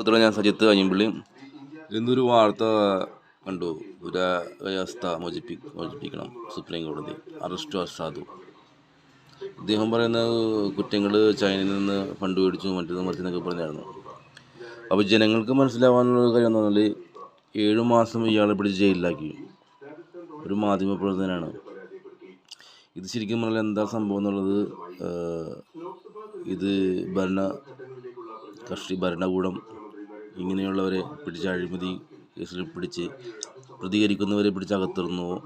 ഇത്ര ഞാൻ സജിത്ത് അയ്യമ്പള്ളി ഇന്നൊരു വാർത്ത കണ്ടു. ദുരാവസ്ഥ മോചിപ്പി മോചിപ്പിക്കണം സുപ്രീം കോടതി. അറസ്റ്റ് അസാധു അദ്ദേഹം പറയുന്ന കുറ്റങ്ങൾ ചൈനയിൽ നിന്ന് ഫണ്ട് മേടിച്ചു മറ്റേത് മറിച്ചെന്നൊക്കെ പറഞ്ഞായിരുന്നു. അപ്പോൾ ജനങ്ങൾക്ക് മനസ്സിലാവാനുള്ള കാര്യം എന്ന് പറഞ്ഞാൽ ഏഴു മാസം ഇയാളെ പിടിച്ച് ജയിലിലാക്കി. ഒരു മാധ്യമ പ്രവർത്തകനാണ്. ഇത് ശരിക്കും പറഞ്ഞാൽ എന്താ സംഭവം എന്നുള്ളത് ഇത് ഭരണ കക്ഷി ഭരണകൂടം ഇങ്ങനെയുള്ളവരെ പിടിച്ച് അഴിമതി കേസിൽ പിടിച്ച് പ്രതികരിക്കുന്നവരെ പിടിച്ച് അകത്തിടുന്നുവോ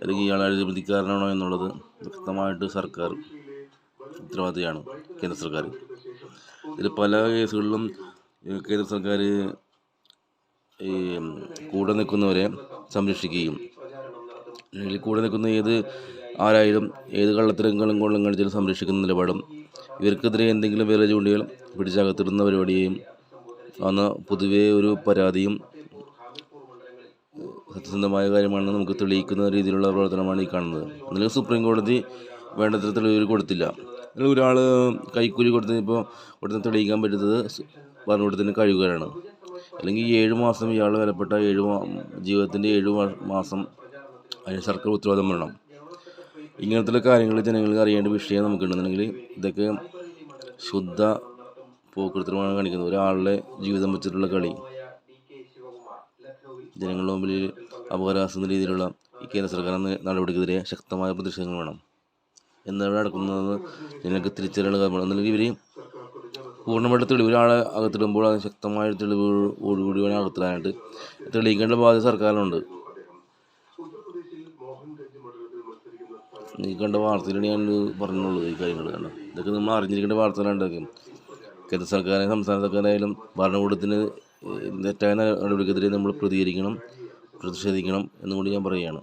അല്ലെങ്കിൽ ഇയാൾ അഴിമതിക്കാരനാണോ എന്നുള്ളത് വ്യക്തമായിട്ട് സർക്കാർ ഉത്തരവാദിയാണ് കേന്ദ്ര സർക്കാർ. ഇതിൽ പല കേസുകളിലും കേന്ദ്ര സർക്കാർ ഈ കൂടെ നിൽക്കുന്നവരെ സംരക്ഷിക്കുകയും അല്ലെങ്കിൽ കൂടെ നിൽക്കുന്ന ഏത് ആരായാലും ഏത് കള്ളത്തരങ്ങളും കൊള്ളം കാണിച്ചാലും സംരക്ഷിക്കുന്ന നിലപാടും ഇവർക്കെതിരെ എന്തെങ്കിലും വേറെ ചൂണ്ടിയാൽ പിടിച്ചകത്തിടുന്ന പരിപാടിയെയും അന്ന് പൊതുവേ ഒരു പരാതിയും സത്യസന്ധമായ കാര്യമാണെന്ന് നമുക്ക് തെളിയിക്കുന്ന രീതിയിലുള്ള പ്രവർത്തനമാണ് ഈ കാണുന്നത്. എന്നാലും സുപ്രീം കോടതി വേണ്ടത്ര തെളിവ് കൊടുത്തില്ല. അല്ലെങ്കിൽ ഒരാൾ കൈക്കൂലി കൊടുത്ത് ഇപ്പോൾ കൊടുത്ത് തെളിയിക്കാൻ പറ്റുന്നത് ഭരണകൂടത്തിന് കഴിവുകയാണ് അല്ലെങ്കിൽ ഏഴ് മാസം ഇയാൾ വിലപ്പെട്ട ഏഴ് ജീവിതത്തിന്റെ ഏഴ് മാസം അതിന് സർക്കാർ ഉത്തരവാദിത്തം വരണം. ഇങ്ങനത്തെ കാര്യങ്ങൾ ജനങ്ങൾക്ക് അറിയേണ്ട വിഷയം നമുക്കുണ്ടെന്നുണ്ടെങ്കിൽ ഇതൊക്കെ ശുദ്ധ പോക്കൃത്തരമാണ് കാണിക്കുന്നത് ഒരാളുടെ ജീവിതം വെച്ചിട്ടുള്ള കളി. ജനങ്ങളുടെ മുമ്പിൽ അപകരാസുന്ന രീതിയിലുള്ള ഈ കേന്ദ്ര സർക്കാർ നടപടിക്കെതിരെ ശക്തമായ പ്രതിഷേധങ്ങൾ വേണം. എന്നിവിടെ നടക്കുന്നത് ജനങ്ങൾക്ക് തിരിച്ചറിയാനുള്ള കാര്യമാണ്. ഒന്നുമില്ലെങ്കിൽ ഇവർ പൂർണമായിട്ട് തെളിവ് ഒരാളെ അകത്തിടുമ്പോൾ അത് ശക്തമായ തെളിവുകളോടുകൂടി വേണം അകത്തിടാനായിട്ട് തെളിയിക്കേണ്ട ബാധ്യത സർക്കാരിനുണ്ട്. നീ കണ്ട വാർത്തയിലാണ് ഞാൻ പറഞ്ഞുള്ളൂ ഈ കാര്യങ്ങൾ കാരണം ഇതൊക്കെ നമ്മൾ അറിഞ്ഞിരിക്കേണ്ട വാർത്തകളാണ് ഇതൊക്കെ കേന്ദ്ര സർക്കാരെ സംസ്ഥാന സർക്കാരായാലും ഭരണകൂടത്തിന് തെറ്റായ നടപടിക്കെതിരെ നമ്മൾ പ്രതികരിക്കണം പ്രതിഷേധിക്കണം എന്നുകൂടി ഞാൻ പറയുകയാണ്.